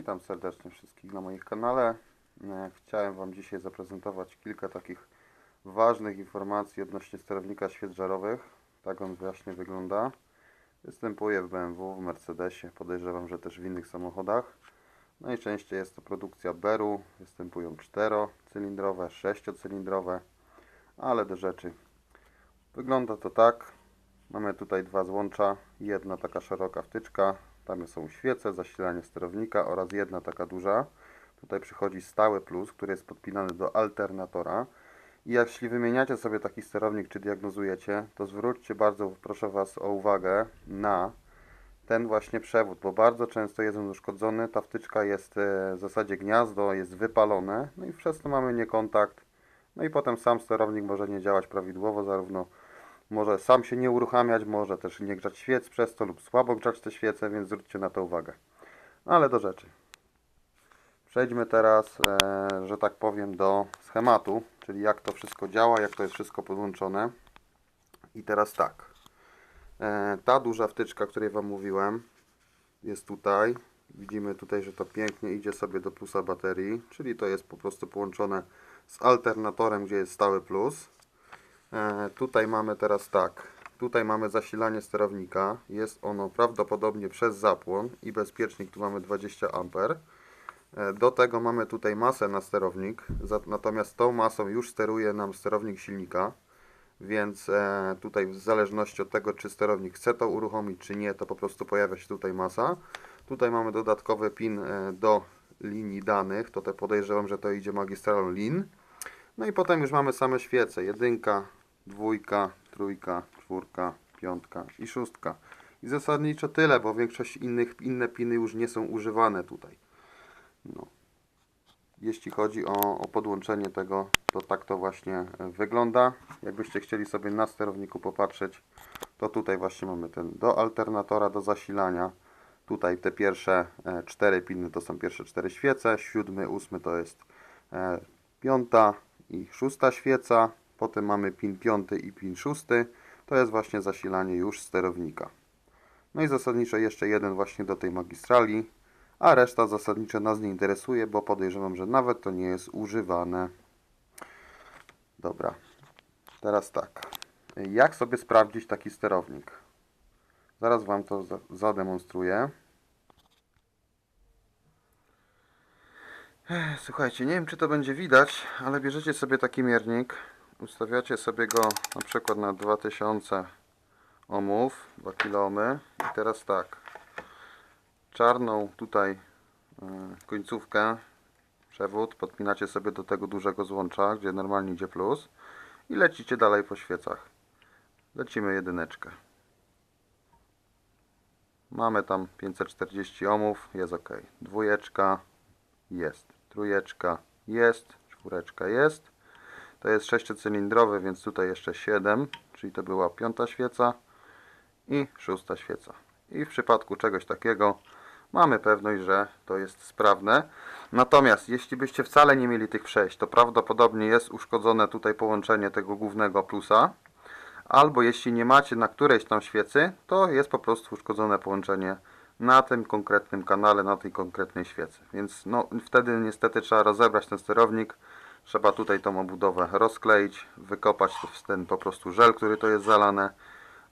Witam serdecznie wszystkich na moim kanale. E, Chciałem Wam dzisiaj zaprezentować kilka takich ważnych informacji odnośnie sterownika świec żarowych. Tak on właśnie wygląda. Występuje w BMW, w Mercedesie, podejrzewam, że też w innych samochodach. Najczęściej jest to produkcja Beru. Występują czterocylindrowe, sześciocylindrowe, ale do rzeczy. Wygląda to tak. Mamy tutaj dwa złącza, jedna taka szeroka wtyczka, tam są świece, zasilanie sterownika oraz jedna taka duża. Tutaj przychodzi stały plus, który jest podpinany do alternatora. I jeśli wymieniacie sobie taki sterownik, czy diagnozujecie, to zwróćcie bardzo, proszę Was o uwagę na ten właśnie przewód, bo bardzo często jest on uszkodzony, ta wtyczka jest e, w zasadzie gniazdo, jest wypalone, no i przez to mamy niekontakt. No i potem sam sterownik może nie działać prawidłowo, zarówno może sam się nie uruchamiać, może też nie grzać świec przez to lub słabo grzać te świece, więc zwróćcie na to uwagę. No ale do rzeczy. Przejdźmy teraz, e, że tak powiem, do schematu, czyli jak to wszystko działa, jak to jest wszystko podłączone. I teraz tak. E, ta duża wtyczka, o której Wam mówiłem, jest tutaj. Widzimy tutaj, że to pięknie idzie sobie do plusa baterii, czyli to jest po prostu połączone z alternatorem, gdzie jest stały plus. E, tutaj mamy teraz tak. Tutaj mamy zasilanie sterownika. Jest ono prawdopodobnie przez zapłon i bezpiecznik. Tu mamy 20 A. E, Do tego mamy tutaj masę na sterownik. Natomiast tą masą już steruje nam sterownik silnika. Więc e, tutaj w zależności od tego, czy sterownik chce to uruchomić, czy nie, to po prostu pojawia się tutaj masa. Tutaj mamy dodatkowy pin do linii danych. To te podejrzewam, że to idzie magistralą lin. No i potem już mamy same świece. Jedynka, dwójka, trójka, czwórka, piątka i szóstka. I zasadniczo tyle, bo większość innych, inne piny już nie są używane tutaj. No. Jeśli chodzi o, o podłączenie tego, to tak to właśnie e, wygląda. Jakbyście chcieli sobie na sterowniku popatrzeć, to tutaj właśnie mamy ten do alternatora, do zasilania. Tutaj te pierwsze e, cztery piny to są pierwsze cztery świece, siódmy, ósmy to jest e, piąta i szósta świeca. Potem mamy pin piąty i pin szósty. To jest właśnie zasilanie już sterownika. No i zasadniczo jeszcze jeden właśnie do tej magistrali, a reszta zasadniczo nas nie interesuje, bo podejrzewam, że nawet to nie jest używane. Dobra, teraz tak. Jak sobie sprawdzić taki sterownik? Zaraz Wam to za- zademonstruję. Słuchajcie, nie wiem czy to będzie widać, ale bierzecie sobie taki miernik, ustawiacie sobie go na przykład na 2000 ohmów, 2 kilo ohmy i teraz tak, czarną tutaj e, końcówkę, przewód podpinacie sobie do tego dużego złącza, gdzie normalnie idzie plus i lecicie dalej po świecach. Lecimy jedyneczkę. Mamy tam 540 ohmów, jest ok. Dwójeczka, jest. Trójeczka jest. Czwóreczka jest. To jest sześciocylindrowy, więc tutaj jeszcze 7, czyli to była piąta świeca i szósta świeca. I w przypadku czegoś takiego mamy pewność, że to jest sprawne. Natomiast jeśli byście wcale nie mieli tych przejść, to prawdopodobnie jest uszkodzone tutaj połączenie tego głównego plusa. Albo jeśli nie macie na którejś tam świecy, to jest po prostu uszkodzone połączenie na tym konkretnym kanale, na tej konkretnej świecy. Więc no, wtedy niestety trzeba rozebrać ten sterownik. Trzeba tutaj tą obudowę rozkleić, wykopać ten po prostu żel, który to jest zalane.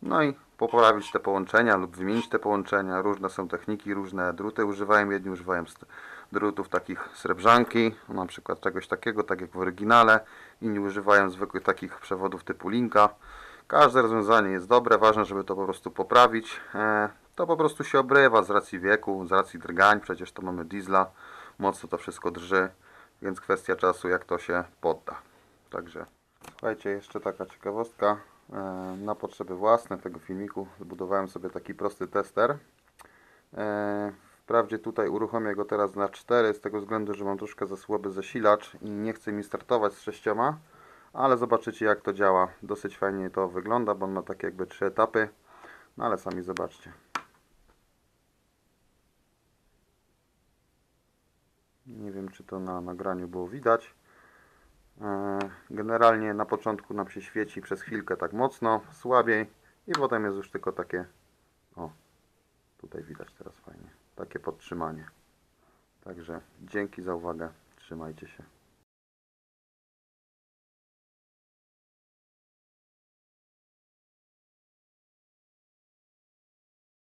No i poprawić te połączenia lub wymienić te połączenia. Różne są techniki, różne druty używają. Jedni używają drutów takich srebrzanki, na przykład czegoś takiego, tak jak w oryginale. Inni używają zwykłych takich przewodów typu linka. Każde rozwiązanie jest dobre, ważne, żeby to po prostu poprawić. E, to po prostu się obrywa z racji wieku, z racji drgań, przecież to mamy diesla, mocno to wszystko drży, więc kwestia czasu, jak to się podda. Także słuchajcie, jeszcze taka ciekawostka. E, na potrzeby własne tego filmiku zbudowałem sobie taki prosty tester. E, Wprawdzie tutaj uruchomię go teraz na 4 z tego względu, że mam troszkę za słaby zasilacz i nie chce mi startować z sześcioma, ale zobaczycie jak to działa. Dosyć fajnie to wygląda, bo on ma takie jakby trzy etapy, no ale sami zobaczcie. Nie wiem czy to na nagraniu było widać. E, Generalnie na początku nam się świeci przez chwilkę tak mocno, słabiej i potem jest już tylko takie, o tutaj widać teraz fajnie, takie podtrzymanie. Także dzięki za uwagę. Trzymajcie się.